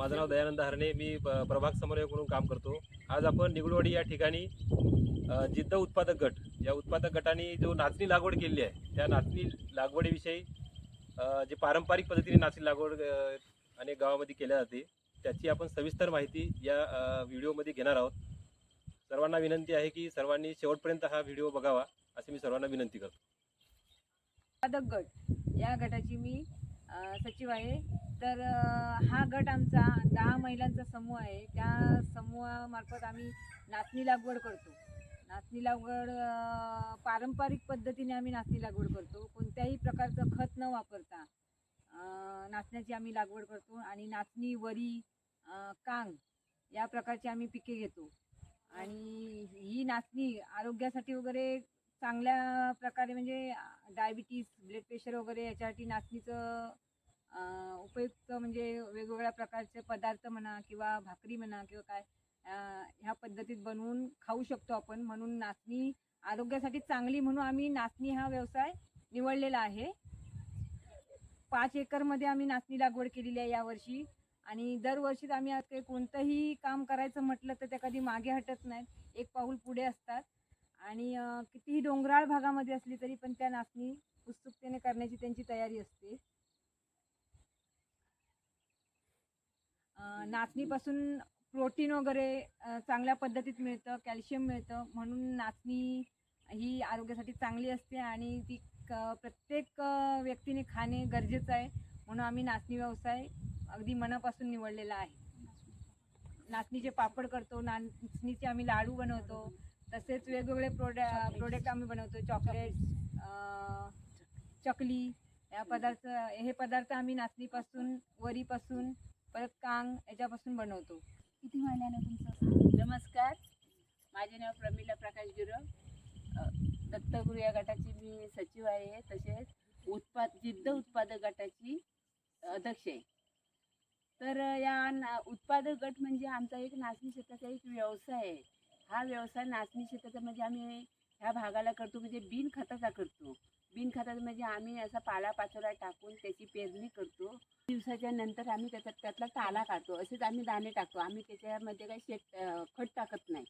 माझं नाव दयानंद हरणे मी प्रभाग समन्वयक म्हणून काम करतो. आज आपण निगुडवाडी या ठिकाणी जिद्द उत्पादक गट या उत्पादक गटाने जो नाचणी लागवड केलेली आहे त्या नाचणी लागवडीविषयी जे पारंपरिक पद्धतीने नाचणी लागवड अनेक गावामध्ये केल्या जाते त्याची आपण सविस्तर माहिती या व्हिडिओमध्ये घेणार आहोत. सर्वांना विनंती आहे की सर्वांनी शेवटपर्यंत हा व्हिडिओ बघावा असे मी सर्वांना विनंती करतो. उत्पादक गट या गटाची मी सचिव आहे. तर हा गट आमचा दहा महिलांचा समूह आहे. त्या समूहामार्फत आम्ही नाचणी लागवड करतो. नाचणी लागवड पारंपरिक पद्धतीने आम्ही नाचणी लागवड करतो. कोणत्याही प्रकारचं खत न वापरता नाचण्याची आम्ही लागवड करतो आणि नाचणी वरी कांग या प्रकारची आम्ही पिके घेतो. आणि ही नाचणी आरोग्यासाठी वगैरे चांगल्या प्रकारे म्हणजे डायबिटीस ब्लड प्रेशर वगैरे याच्यासाठी नाचणीचं उपयुक्त म्हणजे वेगवेगळ्या प्रकारचे पदार्थ म्हणा किंवा भाकरी म्हणा किंवा काय ह्या पद्धतीत बनवून खाऊ शकतो आपण. म्हणून नाचणी आरोग्यासाठी चांगली म्हणून आम्ही नाचणी हा व्यवसाय निवडलेला आहे. पाच एकरमध्ये आम्ही नाचणी लागवड केलेली आहे यावर्षी आणि दरवर्षीच आम्ही आज काही कोणतंही काम करायचं म्हटलं तर त्या कधी मागे हटत नाहीत. एक पाऊल पुढे असतात. आणि कितीही डोंगराळ भागामध्ये असली तरी पण त्या नाचणी उत्सुकतेने करण्याची त्यांची तयारी असते. नाचणीपासून प्रोटीन वगैरे चांगल्या पद्धतीत मिळतं कॅल्शियम मिळतं. म्हणून नाचणी ही आरोग्यासाठी चांगली असते आणि ती क- प्रत्येक व्यक्तीने खाणे गरजेचं आहे. म्हणून आम्ही नाचणी व्यवसाय अगदी मनापासून निवडलेला आहे. नाचणीचे पापड करतो नाचणीचे आम्ही लाडू बनवतो. तसेच वेगवेगळे प्रोडक्ट प्रोडक्ट आम्ही बनवतो. चॉकलेट चकली या पदार्थ हे पदार्थ आम्ही नाचणीपासून वरीपासून परत कांग याच्यापासून बनवतो. किती महिन्याने तुमचं? नमस्कार. माझे नाव प्रमिला प्रकाश गिरव. अ, दत्तगुरु या गटाची मी सचिव आहे. तसेच उत्पाद जिद्द उत्पादक गटाची अध्यक्ष आहे. तर या ना उत्पादक गट म्हणजे आमचा एक नाचणी शेताचा एक व्यवसाय आहे. हा व्यवसाय नाचणी शेताचा म्हणजे आम्ही ह्या भागाला करतो. म्हणजे बिन खताचा करतो. बिनखताचं म्हणजे आम्ही असा पालापाचोळा टाकून त्याची पेरणी करतो. दिवसाच्या नंतर आम्ही त्याचा त्यातला ताला काढतो. असेच आम्ही दाणे टाकतो. आम्ही त्याच्यामध्ये काही शेत खत टाकत नाही.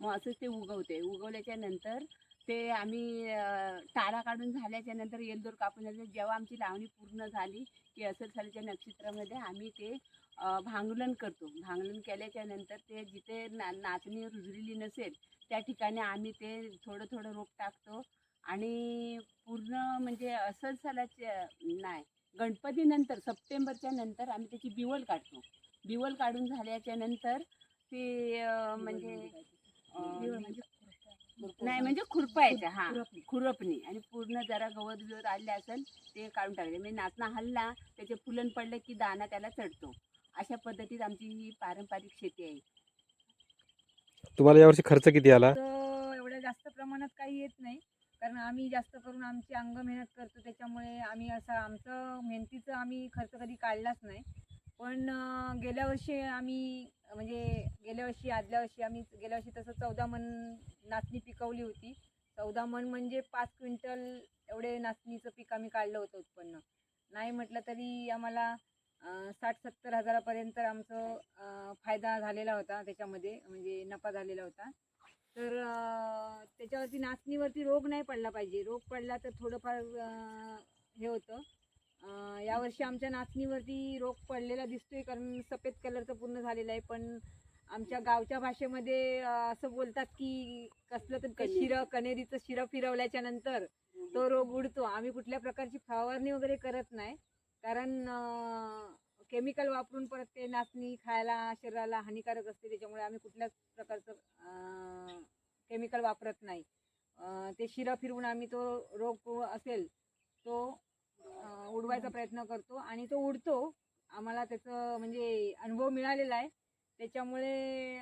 मग असंच ते उगवते. उगवल्याच्या नंतर ते आम्ही अं, काढून झाल्याच्यानंतर येलदोर कापून झाल्याच्या जेव्हा आमची लावणी पूर्ण झाली की असं झाल्याच्या नक्षत्रामध्ये आम्ही ते भांगलन करतो. भांगलन केल्याच्यानंतर ते जिथे ना नाचणी रुजलेली नसेल त्या ठिकाणी आम्ही ते थोडं थोडं रोप टाकतो. आणि पूर्ण म्हणजे असंच झाल्याच्या नाही गणपतीनंतर सप्टेंबरच्या नंतर आम्ही त्याची बिवल काढतो. बिवल काढून झाल्याच्यानंतर ते अं, म्हणजे अं, नाही म्हणजे खुरपायचं हा खुरपणी. आणि पूर्ण जरा गवत बिवत आले असेल ते काढून टाकले म्हणजे नाचणं हल्ला त्याचे फुलन पडलं की दाना त्याला चढतो. अशा पद्धतीत आमची ही पारंपरिक शेती आहे. तुम्हाला यावर्षी खर्च किती आला? तर एवढ्या जास्त प्रमाणात काही येत नाही. कारण आम्ही जास्त करून आमची अंग मेहनत करतो त्याच्यामुळे आम्ही असं आमचं मेहनतीचं आम्ही खर्च कधी काढलाच नाही. पण गेल्या वर्षी आम्ही म्हणजे गेल्या वर्षी आदल्या वर्षी आम्ही गेल्या वर्षी तसं चौदा मन नाचणी पिकवली होती. चौदा मन म्हणजे पाच क्विंटल एवढे नाचणीचं पीक आम्ही काढलं होतं उत्पन्न. नाही म्हटलं तरी आम्हाला साठ सत्तर हजारापर्यंत आमचं फायदा झालेला होता त्याच्यामध्ये म्हणजे नफा झालेला होता. तर त्याच्यावरती नाचणीवरती रोग नाही पडला पाहिजे. रोग पडला तर थोडंफार हे होतं. यावर्षी आमच्या नाचणीवरती रोग पडलेला दिसतोय कारण सफेद कलरचं पूर्ण झालेलं आहे. पण आमच्या गावच्या भाषेमध्ये असं बोलतात की कसलं तर शिरं कनेरीचं शिरं फिरवल्याच्या नंतर तो रोग उडतो. आम्ही कुठल्या प्रकारची फवारणी वगैरे करत नाही. कारण केमिकल वापरून परत ते नाचणी खायला शरीराला हानिकारक असते. त्याच्यामुळे आम्ही कुठल्याच प्रकारचं केमिकल वापरत नाही. ते शिरं फिरवून आम्ही तो रोग असेल तो उडवायचा प्रयत्न करतो आणि तो उडतो. आम्हाला त्याचं म्हणजे अनुभव मिळालेला आहे. त्याच्यामुळे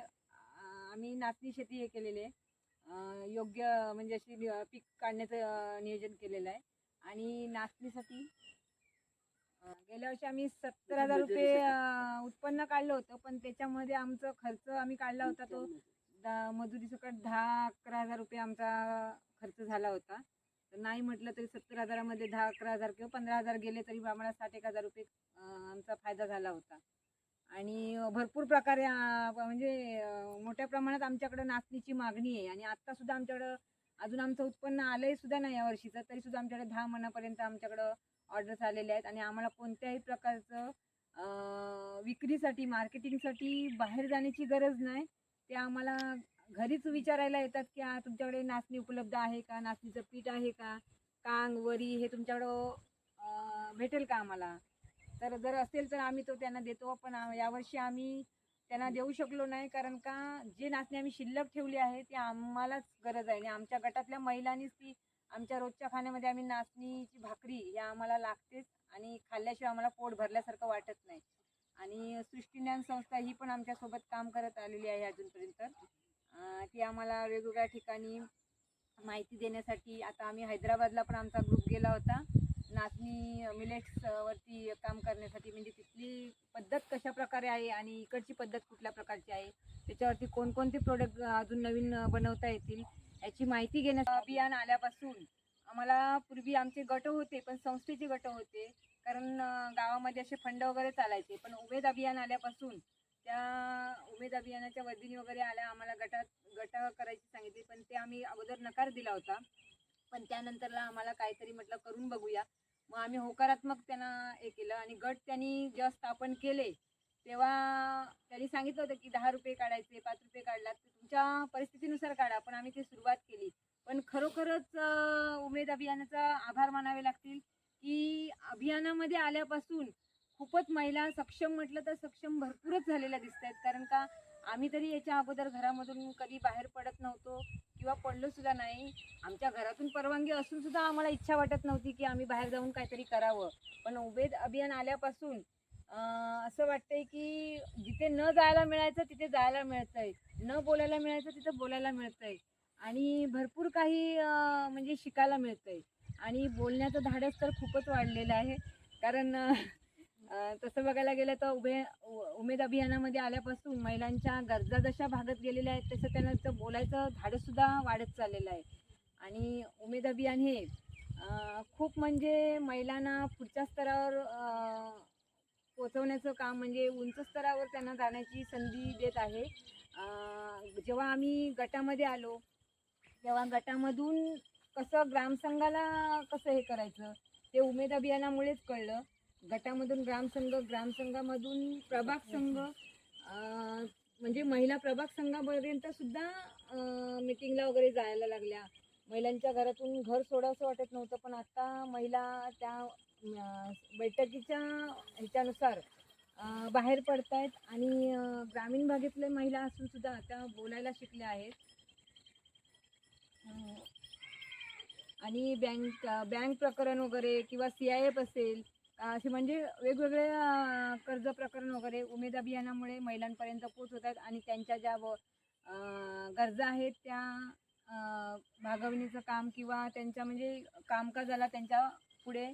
आम्ही नाचणी शेती हे केलेली आहे. योग्य म्हणजे अशी पीक काढण्याचं नियोजन केलेलं आहे. आणि नाचणीसाठी गेल्या वर्षी आम्ही सत्तर हजार रुपये उत्पन्न काढलं होतं पण त्याच्यामध्ये आमचा खर्च आम्ही काढला होता तो मजुरी सकट दहा अकरा हजार रुपये आमचा खर्च झाला होता. तर नाही म्हटलं तरी सत्तर हजारामध्ये दहा अकरा हजार किंवा पंधरा हजार गेले तरी आम्हाला साठ एक हजार रुपये आमचा फायदा झाला होता. आणि भरपूर प्रकारे म्हणजे मोठ्या प्रमाणात आमच्याकडे नाचणीची मागणी आहे. आणि आत्ता सुद्धा आमच्याकडं अजून आमचं उत्पन्न आलंय सुद्धा नाही या वर्षीचं. तरी सुद्धा आमच्याकडे दहा मनापर्यंत आमच्याकडं ऑर्डर्स आलेले आहेत आणि आम्हाला कोणत्याही प्रकारचं विक्रीसाठी मार्केटिंगसाठी बाहेर जाण्याची गरज नाही. ते आम्हाला घरीच विचारायला येतात की हा तुमच्याकडे नाचणी उपलब्ध आहे का? नाचणीचं पीठ आहे का? कांग वरी हे तुमच्याकडं भेटेल का आम्हाला? तर जर असेल तर आम्ही तो त्यांना देतो पण यावर्षी आम्ही त्यांना देऊ शकलो नाही कारण का जे नाचणी आम्ही शिल्लक ठेवली आहे ती आम्हालाच गरज आहे. आणि आमच्या गटातल्या महिलांनीच ती आमच्या रोजच्या खाण्यामध्ये आम्ही नाचणीची भाकरी या आम्हाला लागतेच आणि खाल्ल्याशिवाय आम्हाला पोट भरल्यासारखं वाटत नाही. आणि सृष्टीज्ञान संस्था ही पण आमच्यासोबत काम करत आलेली आहे अजूनपर्यंत. ती आम्हाला वेगवेगळ्या ठिकाणी माहिती देण्यासाठी आता आम्ही हैदराबादला पण आमचा ग्रुप गेला होता. नाचणी मिलेट्स वरती काम करण्यासाठी म्हणजे तिथली पद्धत कशा प्रकारे आहे आणि इकडची पद्धत कुठल्या प्रकारची आहे त्याच्यावरती कोणकोणते प्रोडक्ट अजून नवीन बनवता येतील याची माहिती घेण्याचं अभियान आल्यापासून आम्हाला पूर्वी आमचे गट होते पण संस्थेचे गट होते कारण गावामध्ये असे फंड वगैरे चालायचे पण उमेद अभियान आल्यापासून त्या उमेद अभियानाच्या वर्धिनी वगैरे आल्या आम्हाला गटात गट करायची सांगितली पण ते आम्ही अगोदर नकार दिला होता. पण त्यानंतरला आम्हाला काहीतरी म्हटलं करून बघूया. मग आम्ही होकारात्मक त्यांना हे केलं आणि गट त्यांनी जेव्हा स्थापन केले तेव्हा त्यांनी सांगितलं होतं की दहा रुपये काढायचे पाच रुपये काढलात तुमच्या परिस्थितीनुसार काढा. पण आम्ही ती सुरुवात केली. पण खरोखरच उमेद अभियानाचा आभार मानावे लागतील की अभियानामध्ये आल्यापासून खूपच महिला सक्षम म्हटलं तर सक्षम भरपूरच झालेल्या दिसत आहेत कारण का आम्ही तरी याच्या अगोदर घरामधून कधी बाहेर पडत नव्हतो किंवा पडलो सुद्धा नाही. आमच्या घरातून परवानगी असून सुद्धा आम्हाला इच्छा वाटत नव्हती की आम्ही बाहेर जाऊन काहीतरी करावं. पण उमेद अभियान आल्यापासून असं वाटतंय की जिथे न जायला मिळायचं तिथे जायला मिळतंय. न बोलायला मिळायचं तिथे बोलायला मिळतंय. आणि भरपूर काही म्हणजे शिकायला मिळतंय. आणि बोलण्याचं धाडस तर खूपच वाढलेलं आहे. कारण तसं बघायला गेलं तर उभे उमेद अभियानामध्ये आल्यापासून महिलांच्या गरजा जशा भागत गेलेल्या आहेत तसं त्यांना बोलायचं धाडसुद्धा वाढत चाललेलं आहे. आणि उमेद अभियान हे खूप म्हणजे महिलांना पुढच्या स्तरावर पोचवण्याचं काम म्हणजे उंच स्तरावर त्यांना जाण्याची संधी देत आहे. जेव्हा आम्ही गटामध्ये आलो तेव्हा गटामधून कसं ग्रामसंघाला कसं हे करायचं ते उमेद अभियानामुळेच कळलं. गटामधून ग्रामसंघ ग्रामसंघामधून प्रभाग संघ म्हणजे महिला प्रभाग संघापर्यंत सुद्धा मिटिंगला वगैरे जायला लागल्या. महिलांच्या घरातून घर सोडावंसं वाटत नव्हतं पण आता महिला त्या बैठकीच्या ह्याच्यानुसार बाहेर बाहेर पडतायत आणि ग्रामीण भागातले महिला असून सुद्धा आता बोलायला शिकल्या आहेत. आणि बँक बँक प्रकरण वगैरे किंवा सी आय एफ असेल असे म्हणजे वेगवेगळे कर्ज प्रकरण वगैरे उमेद अभियानामुळे महिलांपर्यंत पोहोचवत आहेत आणि त्यांच्या ज्या व- गरजा आहेत त्या अं, काम किंवा त्यांच्या म्हणजे कामकाजाला त्यांच्या पुढे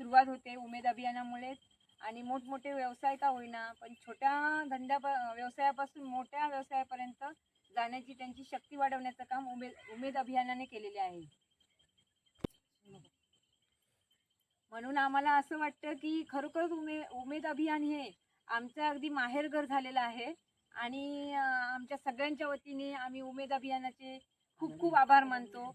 सुरुवात होते उमेद अभियानामुळे. आणि मोठमोठे व्यवसाय का होईना पण छोट्या धंद्या व्यवसायापासून मोठ्या व्यवसायापर्यंत जाण्याची त्यांची शक्ती वाढवण्याचं काम उमेद उमेद अभियानाने केलेले आहे. म्हणून आम्हाला असं वाटतं की खरोखरच उमे उमेद अभियान हे आमचं अगदी माहेरघर झालेलं आहे. आणि आमच्या सगळ्यांच्या वतीने आम्ही उमेद अभियानाचे खूप खूप आभार मानतो.